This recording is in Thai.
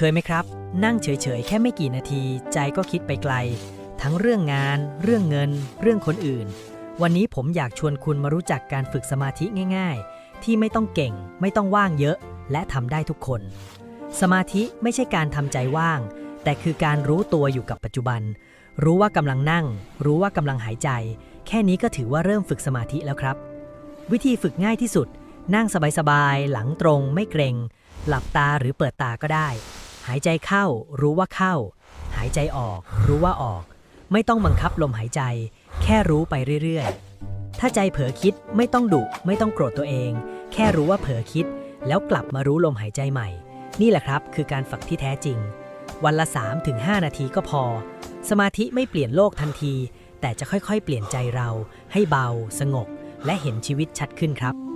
เคยไหมครับ นั่งเฉยๆ แค่ไม่กี่นาที ใจก็คิดไปไกล ทั้งเรื่องงาน เรื่องเงิน เรื่องคนอื่น วันนี้ผมอยากชวนคุณมารู้จักการฝึกสมาธิง่าย ๆ ที่ไม่ต้องเก่ง ไม่ต้องว่างเยอะ และทำได้ทุกคน สมาธิไม่ใช่การทำใจว่าง แต่คือการรู้ตัวอยู่กับปัจจุบัน รู้ว่ากำลังนั่ง รู้ว่ากำลังหายใจ แค่นี้ก็ถือว่าเริ่มฝึกสมาธิแล้วครับ วิธีฝึกง่ายที่สุด นั่งสบายๆ หลังตรง ไม่เกรง หลับตาหรือเปิดตาก็ได้ หายใจเข้า รู้ว่าเข้า หายใจออก รู้ว่าออก ไม่ต้องบังคับลมหายใจ แค่รู้ไปเรื่อยๆ ถ้าใจเผลอคิดไม่ต้องดุ ไม่ต้องโกรธตัวเอง แค่รู้ว่าเผลอคิด แล้วกลับมารู้ลมหายใจใหม่ นี่แหละครับคือการฝึกที่แท้จริง วันละ 3-5 นาทีก็พอ สมาธิไม่เปลี่ยนโลกทันที แต่จะค่อยๆ เปลี่ยนใจเรา ให้เบา สงบ และเห็นชีวิตชัดขึ้นครับ